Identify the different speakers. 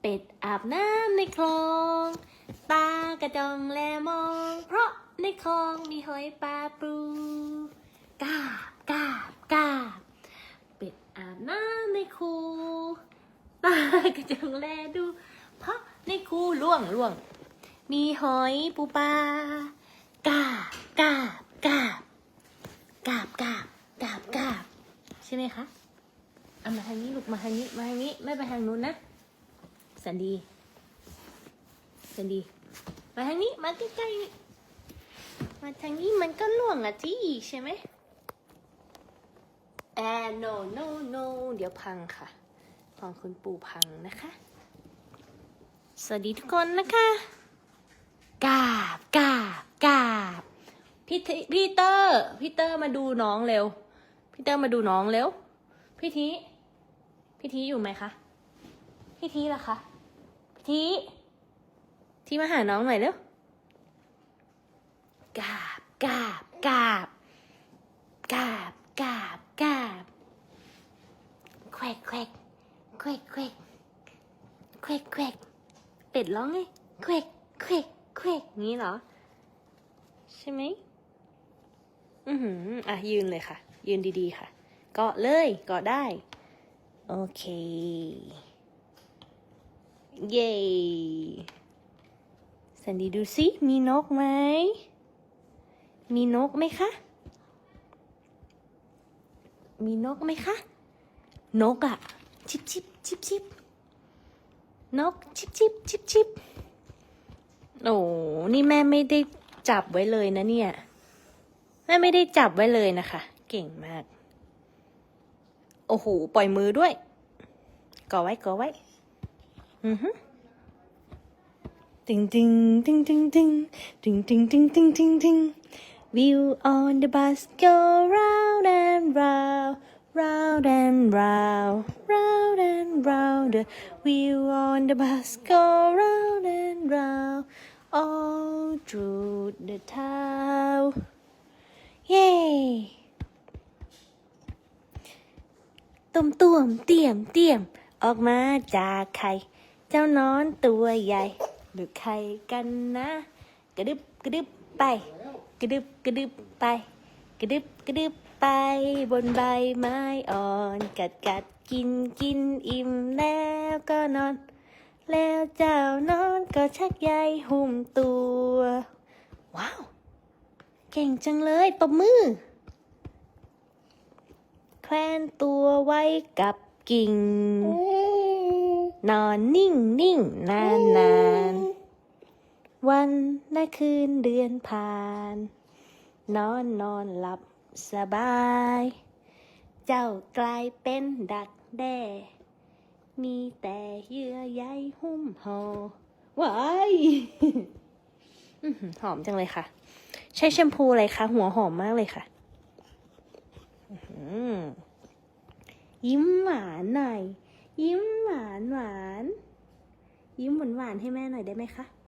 Speaker 1: เป็ดอาบน้ำในคลอง ตากระจองแลมอง เพราะในคลองมีหอยปลาปูกาบกาบกาบเป็ดอาบน้ำในคูตากระจองแลดู เพราะในคูล่วงล่วง มีหอยปูปลากาบกาบกาบกาบกาบกาบกาบใช่ไหมคะเอามาทางนี้ลูกมาทางนี้มาทางนี้ไม่ไปทางนู้นนะ สันดี สันดี มาทางนี้ มาใกล้ๆนี่มาทางนี้มันก็ล่วงอะที่ใช่ไหมแอน no no no เดี๋ยวพังค่ะของคุณปู่พังนะคะ สวัสดีทุกคนนะคะกาบกาบกาบพี่พี่เตอร์พี่เตอร์มาดูน้องเร็ว พี่เตอร์มาดูน้องเร็ว พี่ทีพี่ทีอยู่ไหมคะ พี่ทีล่ะคะ ทีทีมาหาน้องหน่อยเร็วกาบกาบกาบกาบกาบกาบแควกแควกแควกแควกแควกแควกเป็ดร้องไงแควกแควกแควกงี้เหรอ ใช่ไหมอือหืออะ ยืนเลยค่ะ ยืนดีๆค่ะ เกาะเลยเกาะได้ โอเค เย้สันดีดูสิ มีนกไหม มีนกไหมคะ มีนกไหมคะ นกอะชิบชิบชิบชิบนกชิบชิบชิบชิบโอ้นี่แม่ไม่ได้จับไว้เลยนะเนี่ย แม่ไม่ได้จับไว้เลยนะคะ เก่งมาก โอ้โห ปล่อยมือด้วยก่อไว้ก่อไว้ ติงติงติงติงติงติงติงติงติงติงติง Wheel on the bus go round and round round and round round and round the wheel on the bus go round and round all through the town เย้ตุ่มตุ่มเตี่ยมเตี่ยมออกมาจากไข่ เจ้านอนตัวใหญ่หรือไข่กันนะ กระดึบกระดึบไป กระดึบกระดึบไป กระดึบกระดึบไปบนใบไม้อ่อน กัดกัดกินกินอิ่มแล้วก็นอน แล้วเจ้านอนก็ชักใยหุ้มตัว ว้าว เก่งจังเลยตบมือ แควนตัวไว้กับกิ่ง นอนนิ่งนิ่งนานนานวันและคืนเดือนผ่าน นอนนอนหลับสบาย เจ้ากลายเป็นดักแด้ มีแต่เยื่อใยหุ้มห่อว้ายอื้อหือหอมจังเลยค่ะ ใช้แชมพูอะไรคะ หัวหอมมากเลยค่ะอื้อหือยิ้มหวานหน่อย ยิ้มหวานหวาน ยิ้มหวานหวานให้แม่หน่อยได้ไหมคะ